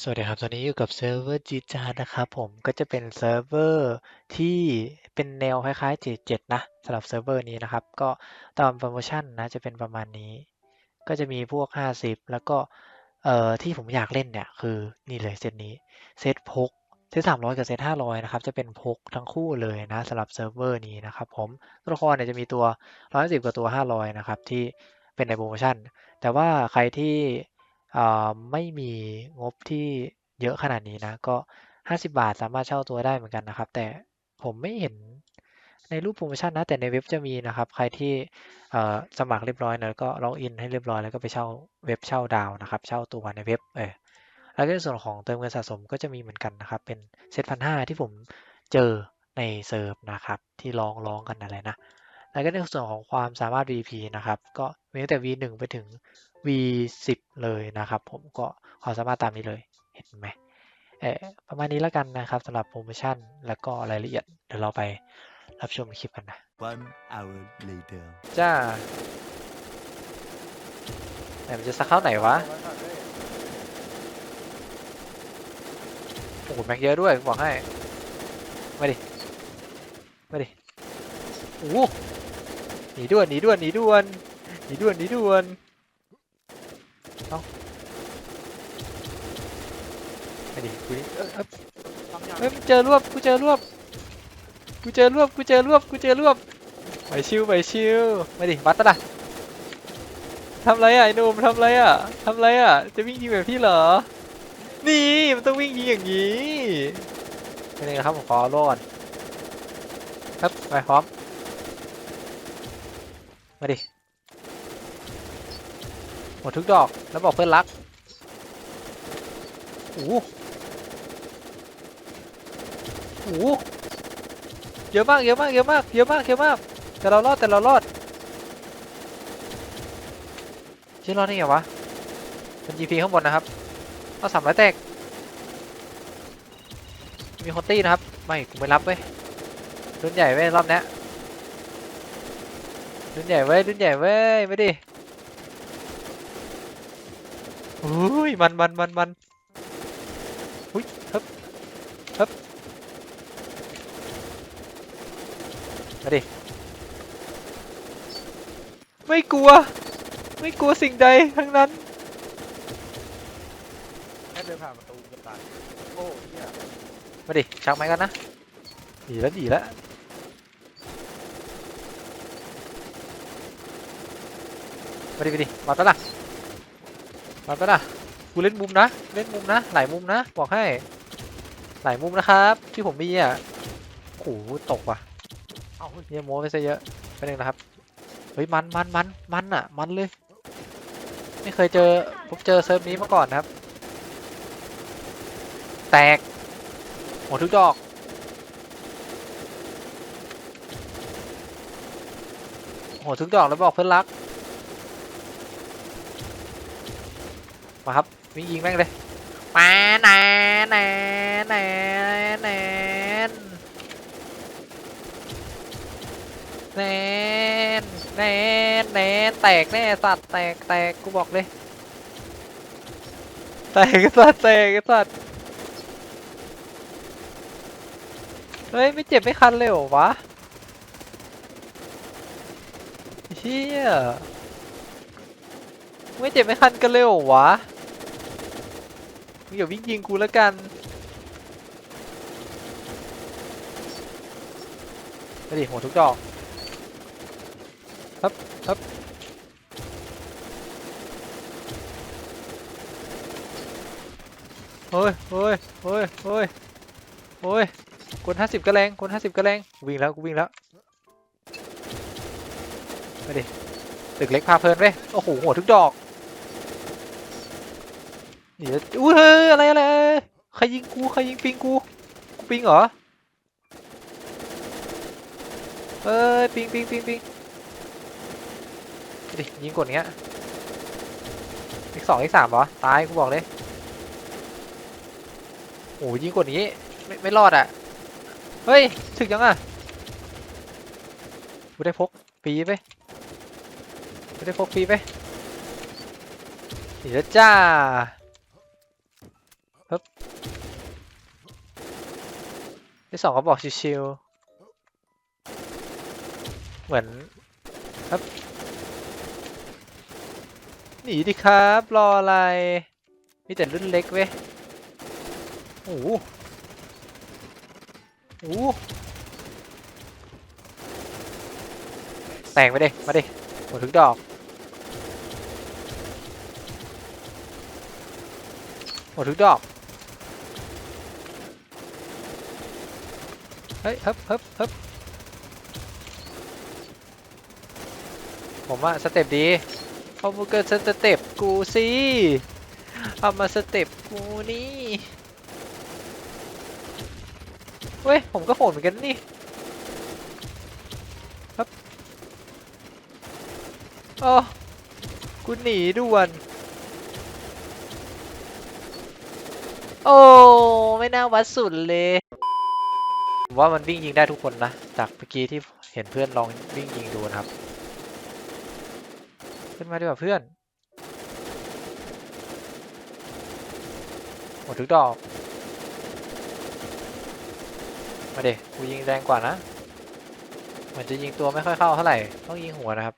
สวัสดีครับ ตอนนี้อยู่กับเซิร์ฟเวอร์จีจานะครับผมก็จะเป็นเซิร์ฟเวอร์ที่เป็นแนวคล้ายๆ G7 นะสำหรับเซิร์ฟเวอร์นี้นะครับ ก็ตามโปรโมชั่นนะจะเป็นประมาณนี้ ก็จะมีพวก 50 แล้วก็เอ่อที่ผมอยากเล่นเนี่ย คือนี่เลยเซตนี้ เซตพกเซต300 กับเซต500 นะครับ จะเป็นพกทั้งคู่เลยนะสำหรับเซิร์ฟเวอร์นี้นะครับผมตัวละครเนี่ยจะมีตัว 110 กับตัว 500 นะครับที่เป็นในโปรโมชั่น แต่ว่าใครที่ ไม่มีงบที่เยอะขนาดนี้นะ ก็ 50 บาทสามารถเช่าตัวได้เหมือนกันนะครับ แต่ผมไม่เห็นในรูปโปรโมชั่นนะ แต่ในเว็บจะมีนะครับ ใครที่สมัครเรียบร้อยแล้วก็ล็อกอินให้เรียบร้อยแล้วก็ไปเช่าเว็บเช่าดาวนะครับ เช่าตัวในเว็บเออแล้วก็ในส่วนของเติมเงินสะสมก็จะมีเหมือนกันนะครับ เป็นเซตพันห้าที่ผมเจอในเซิร์ฟนะครับ ที่ร้องร้องกันอะไรนะแล้วก็ในส่วนของความสามารถ VP นะครับ ก็มีตั้งแต่ V1 ไปถึง V10 เลยนะครับ ผมก็ความสามารถตามนี้เลยเห็นไหมเออประมาณนี้แล้วกันนะครับสำหรับโปรโมชั่นแล้วก็รายละเอียดเดี๋ยวเราไปรับชมคลิปกันนะ One hour later. จ้าไหนมันจะสักเข้าไหนวะ โอ้โหแม็กเยอะด้วยบอกให้ มาดิ มาดิ โอ้โหหนีด่วนหนีด่วนหนีด่วนหนีด่วนหนีด่วน เอ้ามาดิกูนี่เอ้ยเอ้ยเฮ้ยเจอรวบกูเจอรวบกูเจอรวบกูเจอรวบกูเจอรวบไปชิวไปชิวมาดิวัดปะล่ะทำไรอะไอ้หนุ่มทำไรอะทำไรอะจะวิ่งยิงแบบพี่เหรอ นี่มันต้องวิ่งยิงอย่างนี้เป็นไงครับผมขอโล่ก่อนครับไปพร้อมมาดิ หมดทุกดอกแล้วบอกเพื่อนรักโอ้โหโอ้โหเยอะมากเยอะมากเยอะมากเยอะมากเยอะมากแต่เรารอดแต่เรารอดเชื่อรอดได้ไงวะเป็น GP ข้างบนนะครับเอาสามร้อยแตกมีคนตี้นะครับ ไม่กูไม่รับเว้ยรุ่นใหญ่เว้ยรอบเนี้ยรุ่นใหญ่เว้ยรุ่นใหญ่เว้ยไม่ดิ อุ้ยมันมันมันมันอุ้ยฮึบฮึบมาดิ ไม่กลัว ไม่กลัวสิ่งใดทั้งนั้น แค่เดินผ่านประตูก็ตายโอ้เหี้ยมาดิชักไม้กันนะดีแล้วดีแล้วมาดิมาดิมาปะล่ะ มาปะล่ะกูเล่นมุมนะ เล่นมุมนะ หลายมุมนะ บอกให้ หลายมุมนะครับ ที่ผมมีอะโอ้โหตกว่ะ เอาเยเยี่ยโม้ไปซะเยอะไปหนึ่งนะครับ เฮ้ยมันมันมันมันอะ มันเลย ไม่เคยเจอผมเจอเซิร์ฟนี้มาก่อนนะครับ แตกหมดทุกดอกโหทุกดอกแล้วบอกเพื่อนรัก มาครับวิ่งยิงแม่งเลยมาแนแนแนแนแนแนแนแตกแน่สัตว์แตกแตกกูบอกเลยแตกสัตว์แตกสัตว์เฮ้ยไม่เจ็บไม่คันเลยเหรอวะเฮียไม่เจ็บไม่คันกันเลยเหรอวะ อย่าวิ่งยิงกูแล้วกันไปดิหัวทุกดอกฮึบฮึบโอ้ยโอ้ยโอ้ยโอ้ยโอ้ยกดห้าสิบก็แรงกดห้าสิบก็แรงกูวิ่งแล้วกูวิ่งแล้วไปดิตึกเล็กพาเพลินเว้ยโอ้โหหัวทุกดอก เดี๋ยวอุ้ยเฮ้ยอะไรอะไรอะไรใครยิงกูใครยิงปิงกูกูปิงเหรอเอ้ยปิงปิงปิงปิงดิยิงกดเงี้ยอีกสองอีกสามเหรอตายกูบอกเลยโอ้โหยิงกดอย่างงี้ไม่ไม่รอดอะเฮ้ยถึกยังอะกูได้พกฟรีไปกูได้พกฟรีไปนี่แล้วจ้า ไป ที่สองก็บอกชิวๆ เหมือนครับ หนีดิครับ รออะไร มีแต่รุ่นเล็กเว้ยโอ้โหโอ้โหแต่งไปดิ มาดิหมดทุกดอกหมดทุกดอก เฮ้ยฮึบฮึบฮึบผมว่าสเต็ปดีเอามาเกิดสเต็ปกูสิเอามาสเต็ปกูนี่เว้ย ผมก็โหดเหมือนกันนี่ครับโอ้กูหนีด่วน โอ้ ไม่น่าวัดสุดเลย ผมว่ามันวิ่งยิงได้ทุกคนนะ จากเมื่อกี้ที่เห็นเพื่อนลองวิ่งยิงดูนะครับ ขึ้นมาดีกว่าเพื่อน หมดทุกดอก มาเด็กูยิงแรงกว่านะเหมือนจะยิงตัวไม่ค่อยเข้าเท่าไหร่ ต้องยิงหัวนะครับ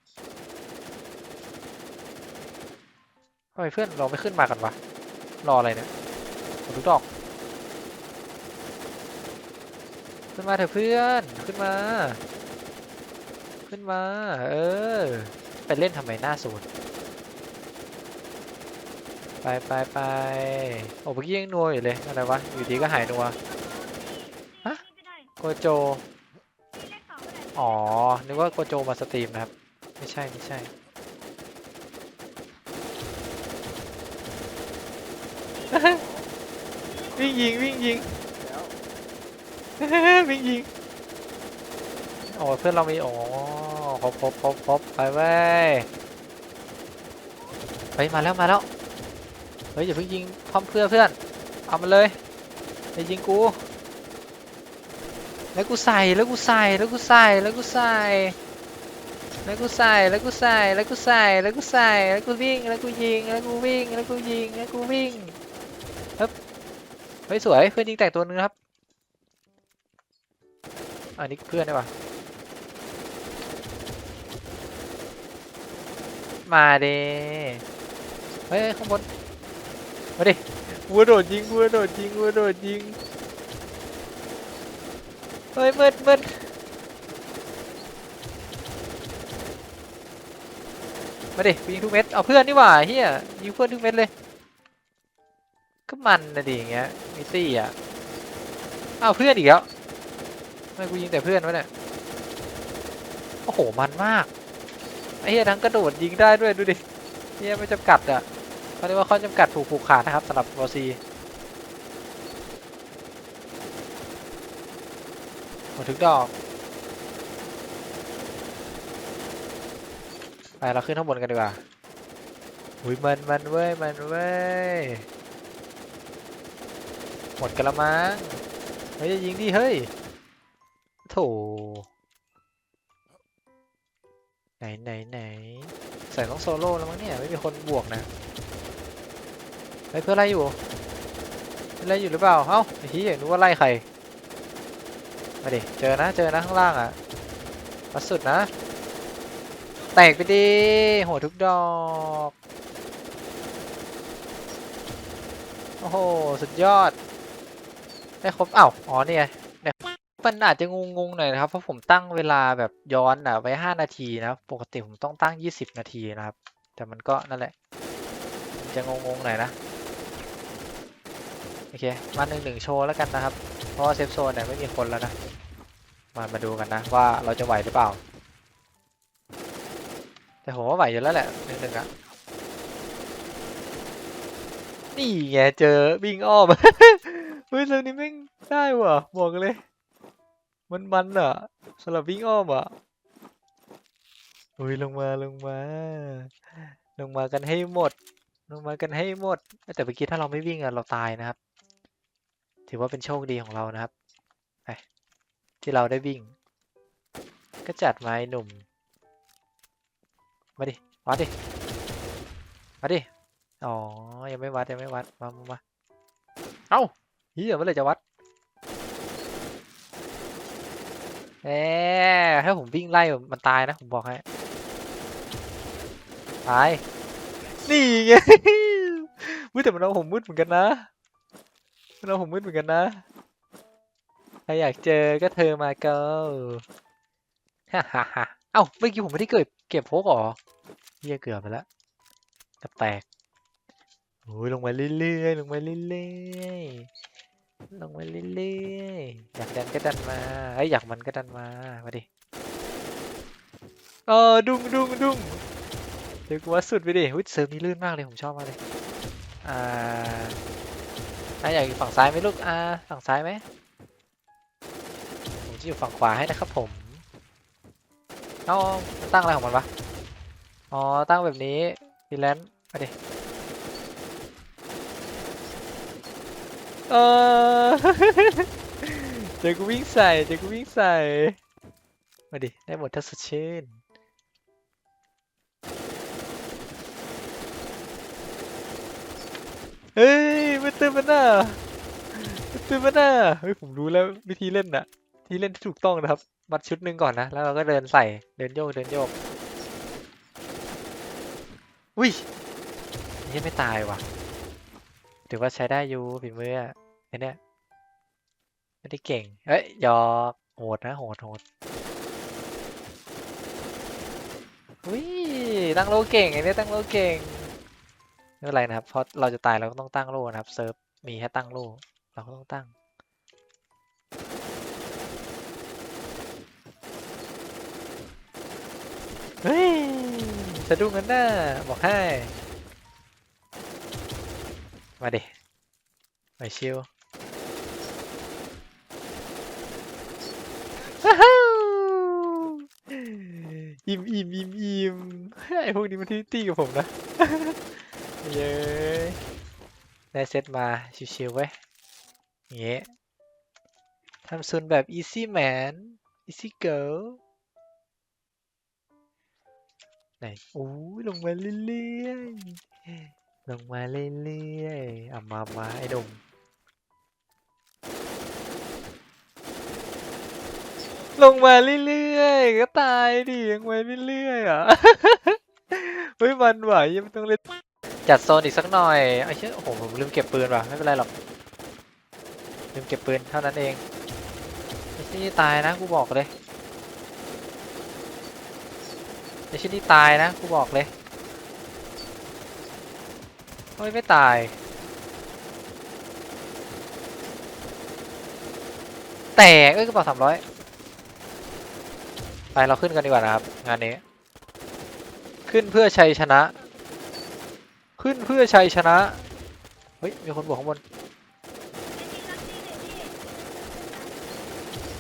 ทำไมเพื่อนเราไม่ขึ้นมากันวะ รออะไรเนี่ย หมดทุกดอก ขึ้นมาเถอะเพื่อน ขึ้นมา ขึ้นมา เออ ไปเล่นทำไมหน้าศูนย์ไปไปไปโอ้เมื่อกี้ยังนัวอยู่เลยอะไรวะ อยู่ดีก็หายนัว ฮะ โกโจ อ๋อ นึกว่าโกโจมาสตรีมนะครับ ไม่ใช่ไม่ใช่วิ่งยิงวิ่งยิง วิ่งยิงโอ้เพื่อนเรามีโอ้ครบครบครบครบไปเว้ยเฮ้ยมาแล้วมาแล้วเฮ้ยอย่าเพิ่งยิงพร้อมเพื่อนเพื่อนเอามาเลยอย่ายิงกูแล้วกูใส่แล้วกูใส่แล้วกูใส่แล้วกูใส่แล้วกูใส่แล้วกูใส่แล้วกูใส่แล้วกูใส่แล้วกูวิ่งแล้วกูยิงแล้วกูวิ่งแล้วกูยิงแล้วกูวิ่งฮึบเฮ้ยสวยเพื่อนยิงแตกตัวนึงครับ อันนี้เพื่อนได้ปะมาเด้เฮ้ยข้างบน มาดิวัวโดดยิงวัวโดดยิงวัวโดดยิง เฮ้ยมืดมืดมาดิกูยิงทุกเม็ด เอาเพื่อนนี่หว่าเฮียยิงเพื่อนทุกเม็ดเลย ก็มันนะดิอย่างเงี้ยมิตี้อะ เอาเพื่อนอีกแล้ว ทำไมกูยิงแต่เพื่อนวะเนี่ย โอ้โห มันมาก ไอ้เหี้ยทั้งกระโดดยิงได้ด้วยดูดิเหี้ยไม่จำกัดอะเขาเรียกว่าข้อจำกัดถูกผูกขาดนะครับสำหรับบอซีหมดทุกดอก ไปเราขึ้นข้างบนกันดีกว่าอุ้ยมันมันเว้ยมันเว้ย หมดกันละมั้ง เฮ้ยยิงดิเฮ้ย โถไหนไหนไหนใส่ต้องโซโล่แล้วมั้งเนี่ย ไม่มีคนบวกนะเฮ้ยเพื่อนไล่อยู่เพื่อนไล่อยู่หรือเปล่า เอ้าไอ้ที่อย่ากรู้ว่าไล่ใคร มาดิ เจอนะ เจอนะข้างล่างอะมาสุดนะ แตกไปดิโหทุกดอก โอ้โห สุดยอด ได้ครบอ้าวอ๋อเนี่ย มันอาจจะงงๆหน่อยนะครับ เพราะผมตั้งเวลาแบบย้อนอะไว้5นาทีนะครับ ปกติผมต้องตั้ง20นาทีนะครับ แต่มันก็นั่นแหละ จะงงๆหน่อยนะ โอเค มาหนึ่งหนึ่งโชว์แล้วกันนะครับ เพราะว่าเซฟโซนเนี่ยไม่มีคนแล้วนะ มามาดูกันนะว่าเราจะไหวหรือเปล่า แต่ผมว่าไหวอยู่แล้วแหละหนึ่งหนึ่งอะนี่ไงเจอวิ่งอ้อมเฮ้ยเรื่องนี้แม่ได้ว่ะบอกเลย มันมันอะสำหรับวิ่งอ้อมอะอุ้ยลงมาลงมา ลงมากันให้หมด ลงมากันให้หมด แต่เมื่อกี้ถ้าเราไม่วิ่งอะเราตายนะครับ ถือว่าเป็นโชคดีของเรานะครับไปที่เราได้วิ่ง ก็จัดมาไอ้หนุ่ม มาดิวัดดิมาดิอ๋อยังไม่วัดยังไม่วัดมามามาเอ้าเฮียเมื่อไหรจะวัด แหมถ้าผมวิ่งไล่มันตายนะ ผมบอกให้ ตาย นี่ไงมืดแต่มันเอาผมมืดเหมือนกันนะมันเอาผมมืดเหมือนกันนะ ใครอยากเจอก็เธอมาเก็ฮ่าฮ่าฮ่าเอ้าเมื่อกี้ผมไม่ได้เก็บเก็บโพกหรอเฮียเกือบไปแล้วจะแตกโอ้ยลงมาเรื่อยๆลงมาเรื่อยๆ ลงมาเรื่อยๆ อยากดันก็ดันมาเฮ้ยอยากมันก็ดันมา มาดิ เออดุ้งดุ้งดุ้งเดี๋ยวกูว่าสุดไปดิวิเซิร์ฟนี้ลื่นมากเลย ผมชอบมากเลย อ่าอะอยากอยู่ฝั่งซ้ายไหมลูก อ่า ฝั่งซ้ายไหมผมจะอยู่ฝั่งขวาให้นะครับผมเอาตั้งอะไรของมันวะ อ๋อ ตั้งแบบนี้ดีแลนด์มาดิ เออเจอกูวิ่งใส่เจอกูวิ่งใส่ มาดิ ได้หมดถ้าสดชื่นเฮ้ยมันเติมมันน่ะมันเติมมันน่ะเฮ้ยผมรู้แล้ววิธีเล่นน่ะ ที่เล่นที่ถูกต้องนะครับ มัดชุดหนึ่งก่อนนะ แล้วเราก็เดินใส่ เดินโยก เดินโยก อุ้ยนี่ไม่ตายว่ะ ถือว่าใช้ได้อยู่ฝีมืออะไอ เนี้ยไม่ได้เก่ง เอ้ยยอโหดนะโหดโหดอุ้ยตั้งโลเก่งไอเนี้ยตั้งโลเก่งไม่เป็นไรนะครับ เพราะเราจะตายเราก็ต้องตั้งโลนะครับ เซิร์ฟมีแค่ตั้งโลเราก็ต้องตั้ง เฮ้ยสะดุ้งกันนะบอกให้ มาดิมาชิว อิ่มอิ่มอิ่มอิ่มไอพวกนี้มันที่ตีกับผมนะ เย้ได้เซตมาชิวๆไว้ยอย่างเงี้ยทำซุนแบบ easy man easy girl ไหนโอ้ยลงมาเรื่อยๆ ลงมาเรื่อยๆอะมามาไอ้ดม ลงมาเรื่อยๆก็ตายดิลงมาเรื่อยๆอะ เฮ้ยมันไหวยังไม่ต้องเล่นจัดโซนอีกสักหน่อยไอ้เชี่ยโอ้โหผมลืมเก็บปืนว่ะไม่เป็นไรหรอกลืมเก็บปืนเท่านั้นเองไอ้ที่นี่ตายนะกูบอกเลยไอ้ชิ้นนี้ตายนะกูบอกเลยเฮ้ยไม่ตาย แตกเอ้ยกระเป๋าสามร้อย ไปเราขึ้นกันดีกว่านะครับ งานนี้ ขึ้นเพื่อชัยชนะ ขึ้นเพื่อชัยชนะ เฮ้ย มีคนบวกข้างบน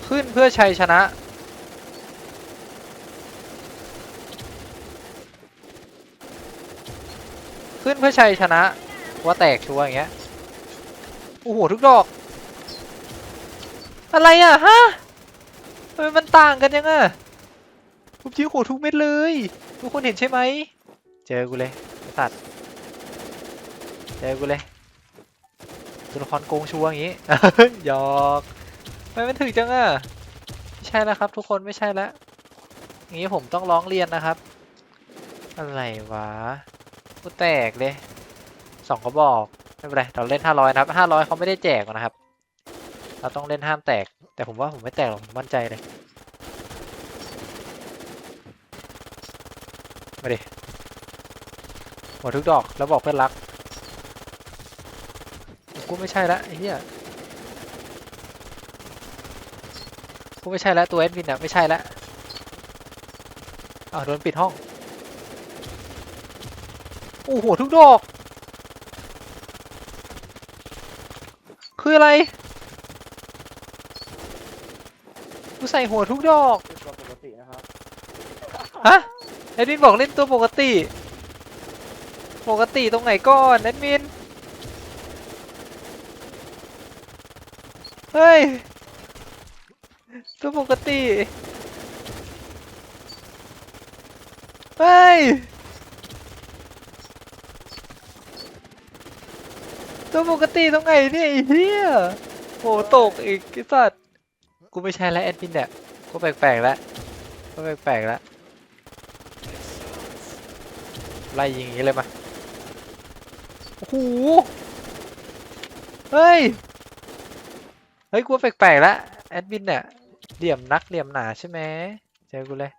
ขึ้นเพื่อชัยชนะ ขึ้นเพื่อชัยชนะ ว่าแตกชัวอย่างเงี้ย โอ้โห ทุกดอก อะไรอะ ฮะมันต่างกันยังอ่ ผมชี้โหทุกเม็ดเลย ทุกคนเห็นใช่ไหม เจอกูเลยสัตว์ เจอกูเลยตัวละครโกงชัวอย่างงี้หยอกไม่มันถึงจังอะไม่ใช่แล้วครับ ทุกคนไม่ใช่แล้วอย่างงี้ผมต้องร้องเรียนนะครับ อะไรวะกูแตกเลยสองกระบอกไม่เป็นไรเราเล่นห้าร้อยนะครับห้าร้อยเขาไม่ได้แจกนะครับ เราต้องเล่นห้ามแตก แต่ผมว่าผมไม่แตกหรอกผมมั่นใจเลย มาดิหมดทุกดอกแล้วบอกเพื่อนรัก กูไม่ใช่ละไอ้เหี้ยกูไม่ใช่ละตัวแอดมินอะไม่ใช่ละอ้าวโดนปิดห้องโอ้โหทุกดอก คืออะไรกูใส่หัวทุกดอกเป็นตัวปกตินะครับ ฮะ แอดมินบอกเล่นตัวปกติ ปกติตรงไหนก่อนแอดมิน เฮ้ย ตัวปกติ เฮ้ย ตัวปกติตรงไหนเนี่ยไอ้เหี้ยโหตกอีกไอ้สัตว์กูไม่ใช่แล้วแอดมินเนี่ย กูแปลกๆแล้วก็แปลกๆแล้ว ไล่ยิงอย่างนี้เลยมาโอ้โหเฮ้ย เฮ้ยกูแปลกๆแล้วแอดมินเนี่ยเหลี่ยมนักเหลี่ยมหนาใช่ไหมเจอกูเลย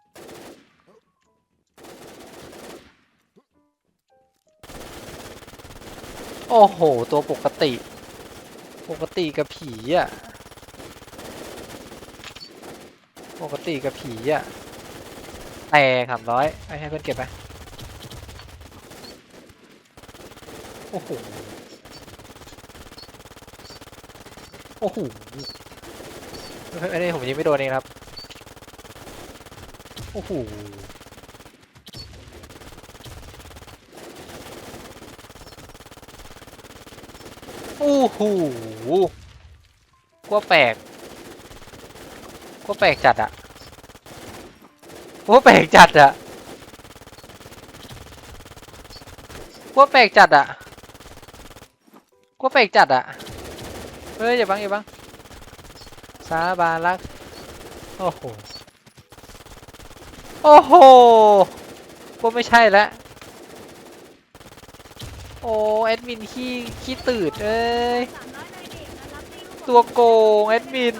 โอ้โห ตัวปกติ ปกติกับผีอะ ปกติกับผีอะแต่สามร้อยให้เพื่อนเก็บไป อ้โห โอ้โหเฮ้ยอันนี้ผมยิงไม่โดนเองครับ โอ้โห โอ้โหกลัวแปลกกลัวแปลกจัดอะกลัวแปลกจัดอะกลัวแปลกจัดอะกลั วแปลกจัดอะเฮ้ยอย่าบังอย่าบังสาบานรัก โอ้โห โอ้โหกลัวไม่ใช่แล้วโอ้แอดมินขี้ขี้ตืดเอ้ย ตัวโกงแอดมิน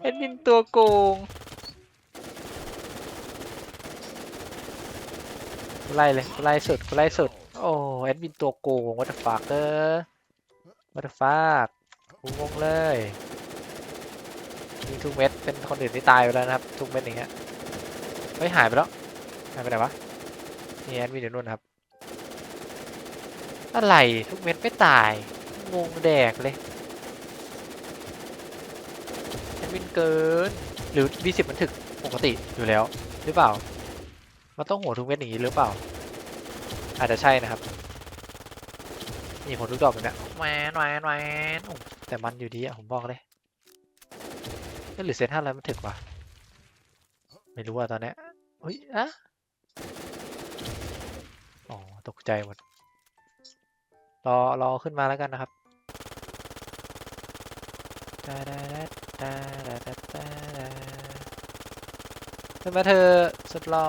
แอดมินตัวโกง ไล่เลยไล่สุดไล่สุด อ้แอดมินตัวโกงวัตฟากเออวัตฟากกูงงเลยยิงทุกเม็ดเป็นคนอื่นที่ตายไปแล้วนะครับ ทุกเม็ดอย่างเงี้ยเฮ้ยหายไปแล้วหายไปไหนวะนี่แอดมินอยู่นู่นครับ อะไรทุกเม็ดไม่ตายงงแดกเลยแอดมินเกินหรือ V10 มันถึกปกติอยู่แล้ว หรือเปล่า มันต้องหัวทุกเม็ดอย่างนี้หรือเปล่า อาจจะใช่นะครับนี่ผมรู้ดอกเลยนะแหวนแหวนแหวนแต่มันอยู่ดีอะผมบอกเลยหรือเซนห้าอะไรมันถึกวะไม่รู้อะตอนนี้เฮ้ยอะอ๋อตกใจหมดรอรอขึ้นมาแล้วกันนะครับขึ้นมเธอสุดรอ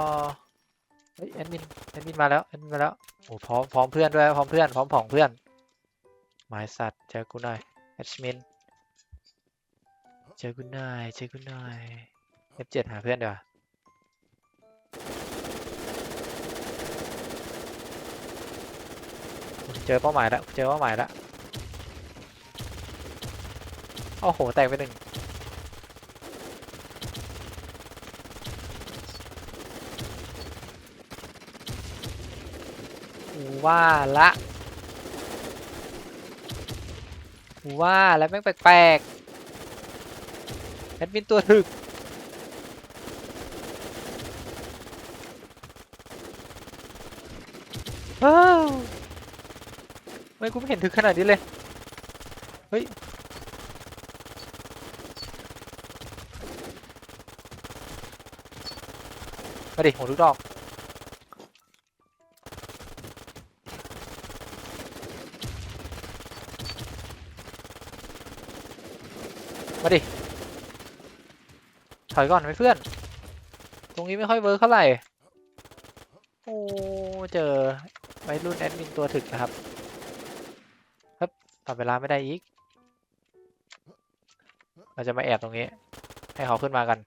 เฮ้ยแอดมินแอดมินมาแล้วแอดมินมาแล้วโอ้พร้อมพร้อมเพื่อนด้วยพร้อมเพื่อนพร้อมผองเพื่อนหมายสัตว์เจอกูหน่อยแอดมินเจอกูหน่อยเจอกูหน่อย F7 หาเพื่อนดีกว่าเจอเป้าหมายแล้วเจอเป้าหมายแล้วโอ้โหแตกไปหนึ่ง ว่าละว่าแล้วแม่งแปลกๆแอดมินตัวถึกอ้าวทำไม่กูไม่เห็นถึงขนาดนี้เลย เฮ้ยมาดิหัวทุกดอก มาดิ ถอยก่อนไหมเพื่อน ตรงนี้ไม่ค่อยเวิร์คเท่าไหร่ โอ้ เจอวัยรุ่นแอดมินตัวถึกนะครับครับต่อเวลาไม่ได้อีก เราจะมาแอบตรงนี้ ให้เขาขึ้นมากัน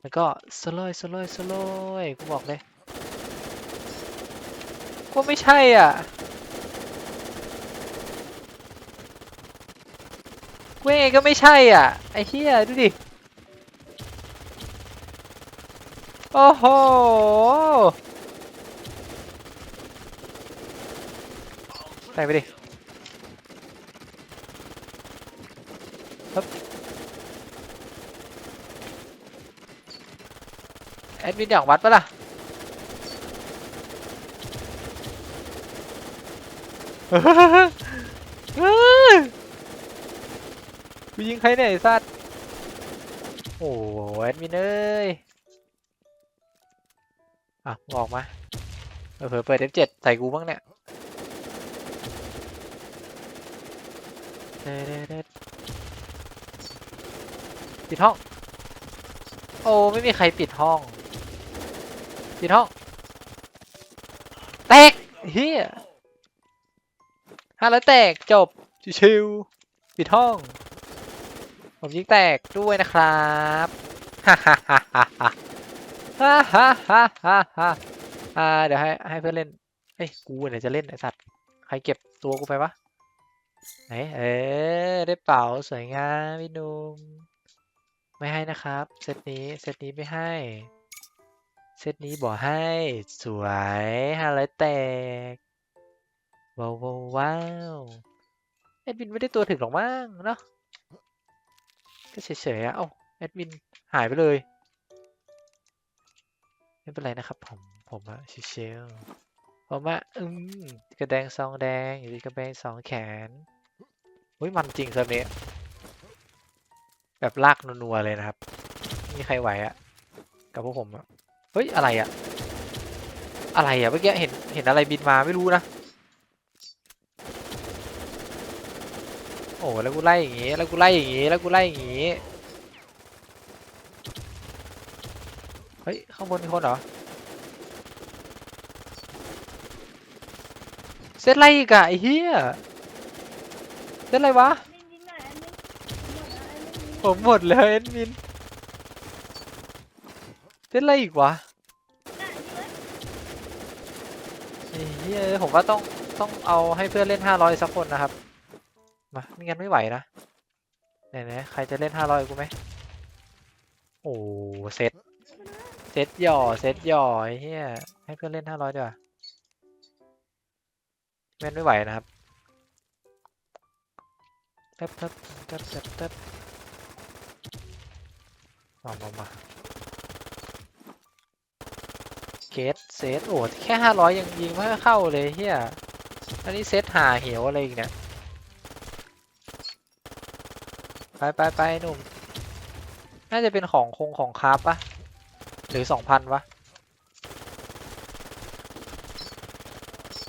แล้วก็สโลยสโลยสโลยกูบอกเลย ก็ไม่ใช่อะ เว้ยก็ไม่ใช่อะ ไอ้เหี้ยดูดิ โอ้โห ใส่ไปดิครับแอดมินอยากวัดปะล่ะ กูยิงใครเนี่ยไอ้สัตว์โอ้แอดมินเอ้ยอะออกมาเออเผลอเปิด F7 ใส่กูบ้างเนี่ยเดเดเดปิดห้อง โอ้ไม่มีใครปิดห้อง ปิดห้อง แตกเฮียห้าแล้วแตกจบ ชิวๆปิดห้อง ผมยิงแตกด้วยนะครับฮ่าฮ่าฮ่าฮ่าฮ่าฮ่าฮ่าฮ่าอ่าเดี๋ยวให้ให้เพื่อนเล่นเอ้ยกูเนี่ยจะเล่นไอสัตว์ใครเก็บตัวกูไปวะไหนเออได้เป๋าสวยงามพี่นุ่มไม่ให้นะครับเซตนี้เซตนี้ไม่ให้เซตนี้บอกให้สวยห้าร้อยแตกว้าวว้าวว้าวแอดมินไม่ได้ตัวถึงหรอกมั้งเนาะ ก็เฉยๆอะเอ้าแอดมินหายไปเลย ไม่เป็นไรนะครับ ผม ผมอะเชลๆผมอะอืมกระแดงซองแดงอยู่ที่กระแบงสองแขนอุ้ยมันจริงซอร์เมะแบบลากนัวๆเลยนะครับม่มีใครไหวอะกับพวกผมอะเฮ้ยอะไรอะอะไรอะเมื่อกี้เห็นเห็นอะไรบินมาไม่รู้นะ โอ้แล้วกูไล่อย่างงี้ แล้วกูไล่อย่างงี้ แล้วกูไล่อย่างงี้ เฮ้ย ข้างบนมีคนเหรอ เซตอะไรอีกอะไอ้เหี้ย เซตอะไรวะ ผมหมดเลยแอดมิน เซตอะไรอีกวะไอ้เหี้ย ผมว่าต้องต้องเอาให้เพื่อนเล่นห้าร้อยสักคนนะครับ มาไม่งั้นไม่ไหวนะไหนๆใครจะเล่นห้าร้อยกูไหมโอ้เซตเซตหย่อเซตหย่อไอ้เหี้ยให้เพื่อนเล่นห้าร้อยดีกว่าแม่นไม่ไหวนะครับเทับทับทับทับทับมามามาเกตเซตโอ้แค่ห้าร้อยยังยิงไม่ค่อเข้าเลยเฮียอันนี้เซตหาเหวอะไรอีกเนี่ย ไปไปไปหนุ่ม น่าจะเป็นของคงของคาราฟปะหรือสองพันวะ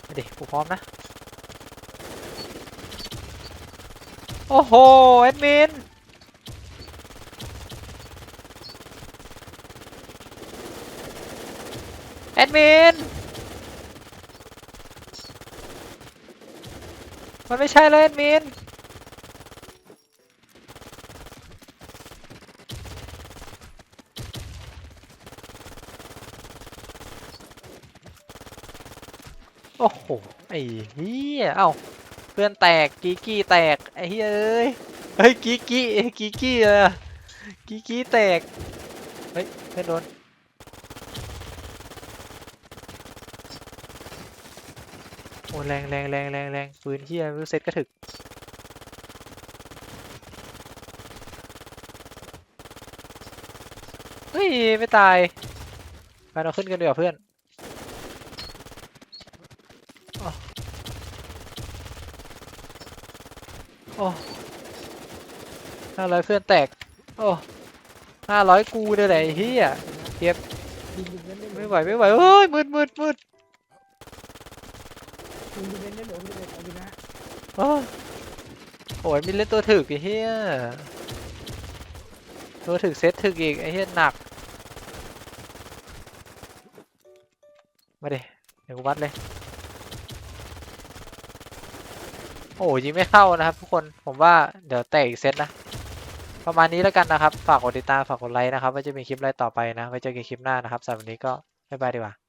มาดิกูพร้อมนะ โอ้โหแอดมินแอดมิน มันไม่ใช่เลยแอดมิน โอ้โห ไอ้เหี้ยเอ้าเพื่อนแตกกีกี้แตกไอ้เฮ้ยเอ้ยเฮ้ยกีกี้กีกี้เลยอะกีกี้แตกเฮ้ยเพื่อนโดนโอ้แรงแรงแรงแรงแรงปืนเฮียไม่รู้เซ็ตก็ถึกเฮ้ยไม่ตายไปเราขึ้นกันดีกว่าเพื่อน อ้ห้าร้อยเพื่อนแตก โอ้ห้าร้อยกูเนี่ยแหละไอ้เฮียเก็บยิงยิงเล่นเล่นไม่ไหวไม่ไหวเฮ้ยมืดมืดมืดยิงยิงเล่นเล่นเดี๋ยวผมจะเอาดีนะโอ้ยโอ้ยมีเล่นตัวถึกไอ้เฮียตัวถึกเซตถึกอีกไอ้เฮียหนัก มาดิเดี๋ยวกูวัดเลย โอ้ยิงไม่เข้านะครับ ทุกคนผมว่าเดี๋ยวแตกอีกเซตนะ ประมาณนี้แล้วกันนะครับ ฝากกดติดตามฝากกดไลค์นะครับว่าจะมีคลิปอะไรต่อไปนะไว้เจอกันคลิปหน้านะครับสำหรับวันนี้ก็บ๊ายบายดีกว่า